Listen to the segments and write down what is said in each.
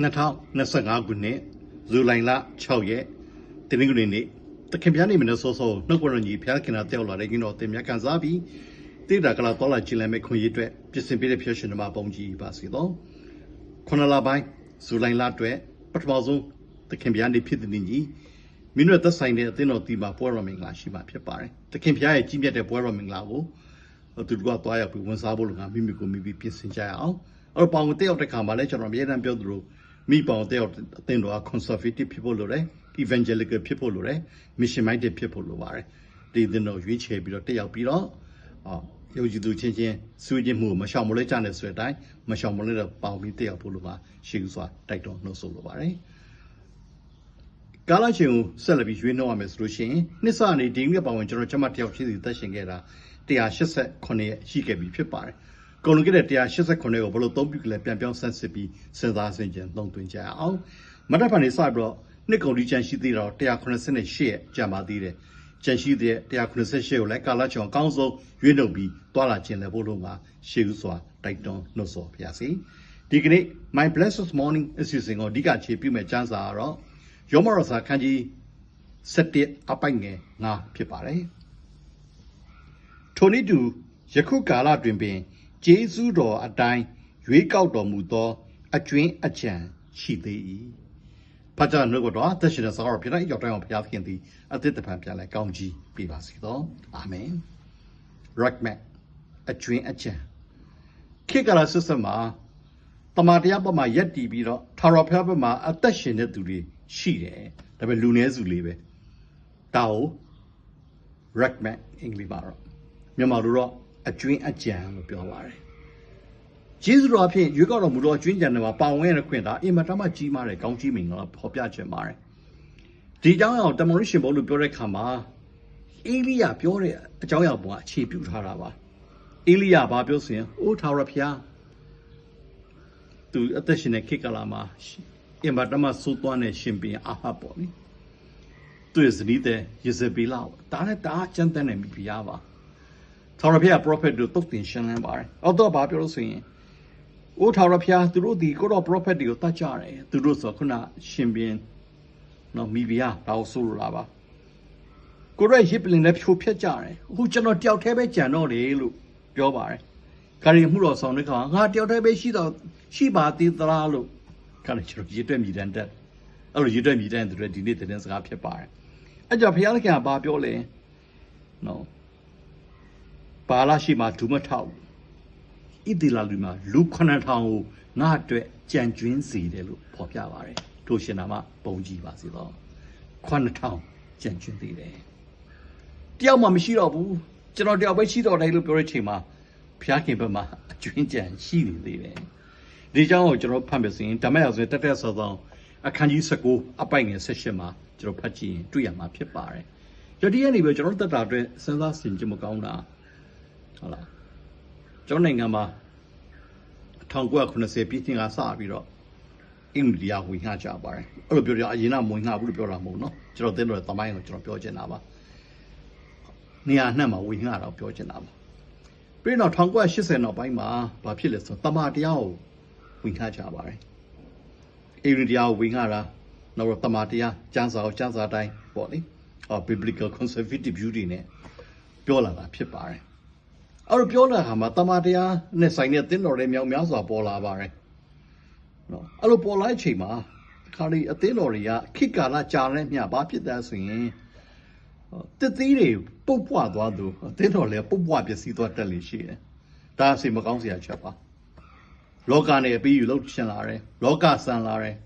2025ခုနှစ်ဇူလိုင်လ6ရက်တင်းငွေနေ့တခင်ပြားနေမနေ့စောစောနှုတ်ကရညီဖျားခင်တာတက်လာတဲ့ကျွန်တော်တင်မြတ်ကန်စားပြီးတိတာကလာတော်လာကျင်လည်မဲ့ခွင့်ရအတွက်ပြင်ဆင်ပေးတဲ့ဖျက်ရှင်တွေမှာပုံကြည့်ပါစေတော့ခုနလပိုင်းဇူလိုင်လအတွက်ပထမဆုံးတခင်ပြားနေဖြစ်တဲ့နေ့ကြီးမင်းတို့သက်ဆိုင်တဲ့အသင်းတော်တီမှာပွဲတော်မင်္ဂလာရှိမှာဖြစ်ပါတယ်တခင်ပြားရဲ့ကြီးမြတ်တဲ့ပွဲတော်မင်္ဂလာကိုသူတို့ကသွားရောက်ပြီးဝန်စားဖို့လို့ငါမိမိကိုမိမိပြင်ဆင်ကြရအောင်အဲ့တော့ပေါင်တက်ရောက်တဲ့ခါမှာလည်းကျွန်တော်အများအားပြောသလို မိပေါင်တက်ရောက်အသင်းတော်က conservative ဖြစ်ဖို့လိုတယ် evangelical ဖြစ်ဖို့လိုတယ် mission minded ဖြစ်ဖို့လိုပါတယ်ဒီသင်းတော်ရွေးချယ်ပြီးတော့တက်ရောက်ပြီးတော့အော်ယုံကြည်သူချင်းချင်းဆွေးခြင်းမှုမရှောင်မလဲကြနဲ့ဆိုတဲ့အတိုင်းမရှောင်မလဲတော့ပေါင်ပြီးတက်ရောက်ဖို့လိုပါရှိဥစွာတိုက်တော်နှုတ်ဆိုလိုပါတယ်ကာလချင်းကိုဆက်လက်ပြီးရွေးနှောက်ရမယ်ဆိုလို့ရှိရင်နှစ်စနေဒီနေ့ပတ်ဝင်ကျွန်တော်ကျမတယောက်ချင်းစီသက်ရှင်ခဲ့တာ189ရက်ရှိခဲ့ပြီဖြစ်ပါတယ်။ ကုန်လုံးခဲ့တဲ့189ကိုဘယ်လိုသုံးပြုလဲပြန်ပြောင်းဆန်းစစ်ပြီးစဉ်းစားဆင်ခြင်သုံးသွင်းကြအောင်။မတ်တပ်ဖန်နေစပြီးတော့နှစ်ကုန်ဒီချန်ရှိသေးတော့188ရက်ကြာပါသေးတယ်။ချန်ရှိတဲ့188ကိုလည်းကာလချောင်အကောင်းဆုံးရွေးနှုတ်ပြီးတွာလာခြင်းလည်းဘို့လို့မှာရှေးဥစွာတိုက်တွန်းနှုတ်ဆော်ပါရစေ။ဒီကနေ့ My Blessed Morning အစီအစဉ်ကိုအဓိကခြေပြုမဲ့ကျမ်းစာကတော့ယောမရစာခန်းကြီး7အပိုက်ငယ်9ဖြစ်ပါတယ်။ထိုနည်းတူယခုကာလတွင်ပင် ဂျေဇုတော်အတိုင်းရွေးကောက်တော်မူသော အကျွင်းအကြံရှိသေး၏ဖတ်ကြနှုတ်တော်သက်ရှင်တဲ့စာတော်ပြတဲ့ရောက်တိုင်းအောင်ဘုရားသခင်သည်အသစ်တပံပြန်လဲကောင်းကြီးပေးပါစေသောအာမင် Rockman အကျွင်းအကြံခေတ်ကာလဆစ်စမှာတမန်တရားပေါ်မှာရက်တည်ပြီးတော့ထာဝရဘုရားဘက်မှာအသက်ရှင်တဲ့သူတွေရှိတယ်ဒါပေမဲ့လူနည်းစုလေးပဲဒါကို Rockman အင်္ဂလိပ်မှာတော့မြန်မာလိုတော့ အကျွင်းအကြံလို့ပြောပါတယ်ကျေးဇူးတော်အဖြစ်ရွေးကောက်တော်မူသောအကျွင်းကြံတွေမှာပါဝင်ရတဲ့ခွင့်သာအင်မတန်မှကြီးမားတဲ့ကောင်းကြီးမင်္ဂလာဖော်ပြခြင်းပါတယ်ဒီအကြောင်းအရာကိုတမန်တော်ရှင်ဘောလို့ပြောတဲ့အခါမှာအေလိယပြောတဲ့အကြောင်းအရာပေါ်အခြေပြုထားတာပါအေလိယဘာပြောဆိုရင်အိုးထာဝရဘုရားသူအသက်ရှင်တဲ့ခေတ်ကာလမှာအင်မတန်မှစိုးသွမ်းတဲ့ရှင်ပြန်အာဟပ်ပေါ့လေသူရဲ့ဇနီးတဲ့ယေဇဗေလဒါနဲ့တားကျမ်းတမ်းတဲ့မိဖုရားပါ ထာဝရဘုရား prophet တို့တုတ်တင်ရှင်းလင်းပါတယ်။အောတော့ဘာပြောလို့ဆိုရင်အိုးထာဝရဘုရားသူတို့ဒီကိုတော့ prophet တွေကိုတတ်ကြတယ်။သူတို့ဆိုခုနရှင်ဘင်းနော်မိဖုရားဒါကိုဆိုလိုတာပါ။ကိုရဲ့ရစ်ပလင်လည်းဖြိုဖျက်ကြတယ်။အခုကျွန်တော်တယောက်တည်းပဲကြံတော့တယ်လို့ပြောပါတယ်။ခါရီမှုတော်ဆောင်တဲ့ခါငါတယောက်တည်းပဲရှိတော့ရှိပါသေးသလားလို့ခါရီကျွန်တော်ရစ်တွက်မြည်တမ်းတက်။အဲ့လိုရစ်တွက်မြည်တမ်းတဲ့ဒီနေ့တဲ့စကားဖြစ်ပါတယ်။အဲ့ကြောင့်ဘုရားသခင်ကဘာပြောလဲ။နော် ပါလာရှိမှဒုမထောက်ဣတိလာလူမှာလူ9000ကိုငါအတွက်ကြံကျွင်းစေတယ်လို့ဖော်ပြပါတယ်တို့ရှင်နာမပုံကြည့်ပါစေတော့9000ကြံကျွင်းသေးတယ်တယောက်မှမရှိတော့ဘူးကျွန်တော်တယောက်ပဲရှိတော့တယ်လို့ပြောတဲ့ချိန်မှာဘုရားခင်ဘက်မှာအကျွင်းကြံရှိနေသေးတယ်ဒီကြောင့်ကိုကျွန်တော်ဖတ်မယ်ဆိုရင်ဓမ္မရာဆိုတက်တက်ဆောဆောအခန်းကြီး19အပိုက်ငယ်18မှာကျွန်တော်ဖတ်ကြည့်ရင်တွေ့ရမှာဖြစ်ပါတယ်ယတိယနေပဲကျွန်တော်တက်တာအတွက်စဉ်းစားဆင်ခြင်မကောင်းတာ ဟုတ်လားကျောင်းနိုင်ငံမှာ1990ပြည့်နှစ်ကစပြီးတော့အင်္ဂလိပ်ဝင်ငှကြပါတယ်အဲ့လိုပြောကြအရင်ကမဝင်ငှဘူးလို့ပြောတာမဟုတ်နော်ကျွန်တော်သိလို့တမိုင်းကိုကျွန်တော်ပြောချင်တာပါနေရာနှံ့မှာဝင်ငှတော့ပြောချင်တာပါပြီးတော့1980နောက်ပိုင်းမှာဘာဖြစ်လဲဆိုတမန်တရားကိုဝင်ငှကြပါတယ်အင်္ဂလိပ်တရားကိုဝင်ငှတာနောက်တော့တမန်တရားကျမ်းစာကိုကျမ်းစာတိုင်းပေါ့လေအော် biblical conservative view တွေနဲ့ပြောလာတာဖြစ်ပါတယ် အဲ့တော့ပြောလာဟာမှာတမန်တရားနဲ့ဆိုင်တဲ့တင်းတော်တွေမြောက်များစွာပေါ်လာပါတယ်နော်အဲ့လိုပေါ်လာတဲ့အချိန်မှာခါလေးအသင်းတော်တွေကခိကာလကြာတဲ့မြဘာဖြစ်တဲ့ဆိုရင်တသီးတွေပုတ်ပွားသွားသူအသင်းတော်လည်းပုတ်ပွားပျက်စီးသွားတက်လေရှိတယ်ဒါအစီမကောင်းစရာချက်ပါလောကနဲ့အပြီးယူလို့ရှင်လာတယ်လောကဆန်လာတယ်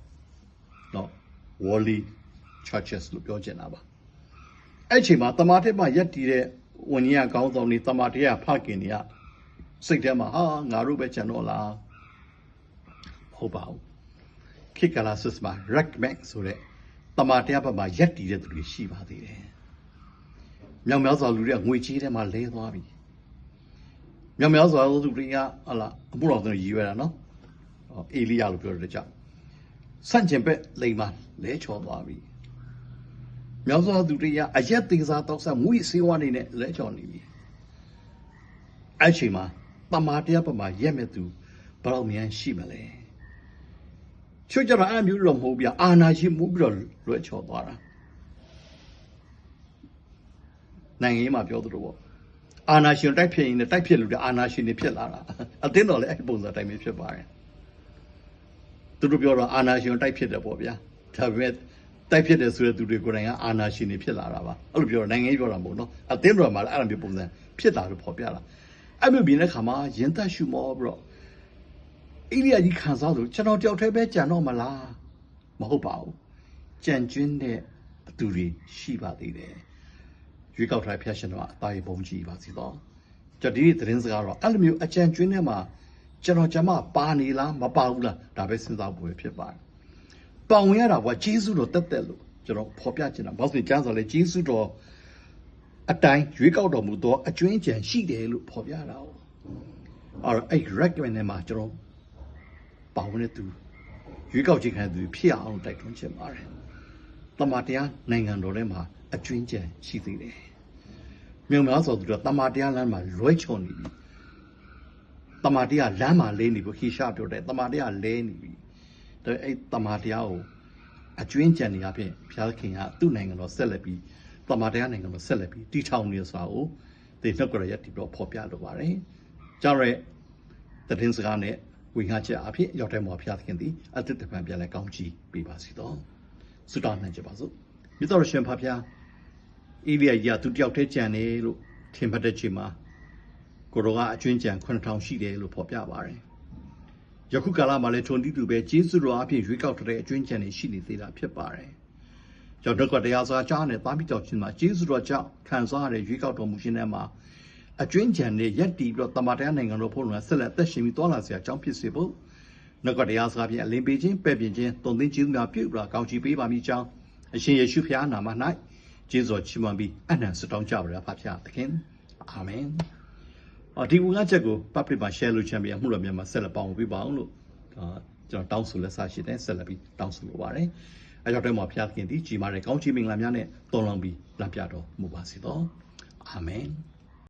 နော် worldly churches လို့ပြောချင်တာပါအဲ့ချိန်မှာတမာတက်မှာရက်တည်တဲ့ ဝန်ကြီးကကောင်းဆောင်နေတမာတရားဖခင်တွေကစိတ်ထဲမှာဟာငါတို့ပဲကျန်တော့လားဟုတ်ပါဘူးခိကလာဆစ်မှာ recommend ဆိုတဲ့တမာတရားဘက်မှာရက်တည်တဲ့သူတွေရှိပါသေးတယ်မြောင်များစွာလူတွေကငွေကြီးထဲမှာလဲသွားပြီမြောင်များစွာလူတွေကဟလာအမှုတော်သူရည်ရွယ်တာနော်အေလိယလို့ပြောတဲ့ကြောင့်ဆန့်ကျင်ဘက်လိမ်မှာလဲချော်သွားပြီ မြောက်စွာသူတွေကအရက်သေးစားတောက်စားမွေးစေးဝါးနေနဲ့လဲချော်နေပြီအဲ့ချိန်မှာတမာတရားပမာရက်မဲ့သူဘယ်တော့မှရှိမလဲချို့ကြတော့အဲ့မျိုးတော့မဟုတ်ပြအာနာရှိမှုပြီးတော့လွဲချော်သွားတာနိုင်ငံရေးမှာပြောသလိုပေါ့အာနာရှင်တိုက်ဖြစ်ရင်လည်းတိုက်ဖြစ်လို့တဲ့အာနာရှင်တွေဖြစ်လာတာအတင်းတော်လည်းအဲ့ဒီပုံစံတိုင်းပဲဖြစ်ပါတယ်သူတို့ပြောတော့အာနာရှင်တိုက်ဖြစ်တယ်ပေါ့ဗျာဒါပေမဲ့ တိုက်ဖြစ်တယ်ဆိုတဲ့သူတွေကိုယ်တိုင်ကအာနာရှင်တွေဖြစ်လာတာပါအဲ့လိုပြောတော့နိုင်ငံရေးပြောတာမဟုတ်နော်အတင်းတော်မှာလည်းအဲ့လိုမျိုးပုံစံဖြစ်လာလို့ဖော်ပြတာအဲ့မျိုးပြင်တဲ့ခါမှာရင်သက်ရှုမောပြီးတော့အိလိယကြီးခံစားလို့ကျွန်တော်တယောက်တည်းပဲကြံတော့မလားမဟုတ်ပါဘူးကြံကျွင်းတဲ့အသူတွေရှိပါသေးတယ်ရွေးကောက်ထားတဲ့ဖျက်ရှင်တော့အသားရပုံကြီးပါစီတော့ကျွန်တော်ဒီနေ့သတင်းစကားတော့အဲ့လိုမျိုးအကြံကျွင်းထဲမှာကျွန်တော်ကျမပါနေလားမပါဘူးလားဒါပဲစဉ်းစားဖို့ဖြစ်ပါတယ် ပောင်ဝင်ရတာကဂျေစုတော်တက်တက်လို့ကျွန်တော်ဖော်ပြချင်တာဘာလို့လဲကျမ်းစာလဲဂျေစုတော်အတိုင်းရွေးကောက်တော်မူသောအကျွင်းကြံရှိတယ်လို့ဖော်ပြတာ哦အဲ့တော့အဲ့ recommend နဲ့မှာကျွန်တော်ပါဝင်တဲ့သူရွေးကောက်ခြင်းခံတဲ့သူဖြစ်အောင်တိုက်တွန်းချင်ပါတယ်။တမန်တရားနိုင်ငံတော်ထဲမှာအကျွင်းကြံရှိသေးတယ်။မြေုံများဆိုသူတို့တမန်တရားလမ်းမှာလွဲချော်နေပြီ။တမန်တရားလမ်းမှာလဲနေပြီခိရှာပြောတယ်တမန်တရားလဲနေပြီ။ ဒါအဲ့တမန်တရားကိုအကျွင်းကြံနေရဖြင့်ဘုရားခင်ကသူ့နိုင်ငံတော်ဆက်လက်ပြီးတမန်တရားနိုင်ငံတော်ဆက်လက်ပြီးတည်ထောင်နေဆိုတာကိုဒီနှုတ်ကရရက်တီတော့ဖော်ပြလိုပါတယ်။ကြောင့်ရဲတည်င်းစကားနဲ့ဝိငါချက်အဖြစ်ရောက်တဲ့မှာဘုရားသခင်သည်အသက်တပံပြန်လဲကောင်းချီးပေးပါစီတော့ဆုတောင်းနိုင်ကြပါစို့မြတ်တော်ရှင်ဖဖျားအေလိယကြီးကသူတယောက်တည်းကြံတယ်လို့ထင်မှတ်တဲ့ချိန်မှာကိုတော်ကအကျွင်းကြံ9000ရှိတယ်လို့ဖော်ပြပါတယ် ယခုကာလမှာလည်းထုံတီးသူပဲဂျေစုတော်အဖြစ်ရွေးကောက်တဲ့အကျွင်းကြံတွေရှိနေသေးတာဖြစ်ပါတယ်ကျောင်းတော့တရားစကားကြားနဲ့တားပြီးကြောက်ချင်းမှာဂျေစုတော်ကြောင့်ခံစားရတဲ့ရွေးကောက်တော်မူခြင်းထဲမှာအကျွင်းကြံနဲ့ရက်တီပြီးတော့တမန်တော်နိုင်ငံတော်ဖို့လုံဆက်လက်သက်ရှင်ပြီးသွားလာစရာအကြောင်းဖြစ်စေဖို့နှုတ်ကတရားစကားဖြင့်အလင်းပေးခြင်းပဲ့ပြင်ခြင်းတုံသင်းခြင်းများပြုပြီးကောင်းချီးပေးပါမိကြောင်းအရှင်ယေရှုဖျားနာမ၌ကျေးဇူးတော်ချီးမွမ်းပြီးအနံ့ဆုတောင်းကြပါရဖဖျားသခင်အာမင် အော်ဒီဝငါချက်ကို public မှာ share လုပ်ချင်ပြီးအမှုတော်များမှာဆက်လက်ပေါင်းပေးပါအောင်လို့အာကျွန်တော်တောင်းဆိုလက်စားရှိတယ်ဆက်လက်ပြီးတောင်းဆိုလိုပါတယ်အဲကြောင့်တော့မှာဖျားသခင်ဒီကြီးမားတဲ့ကောင်းချီးမင်္ဂလာများနဲ့တော်လောင်ပြီးလမ်းပြတော်မူပါစေတော့အာမင်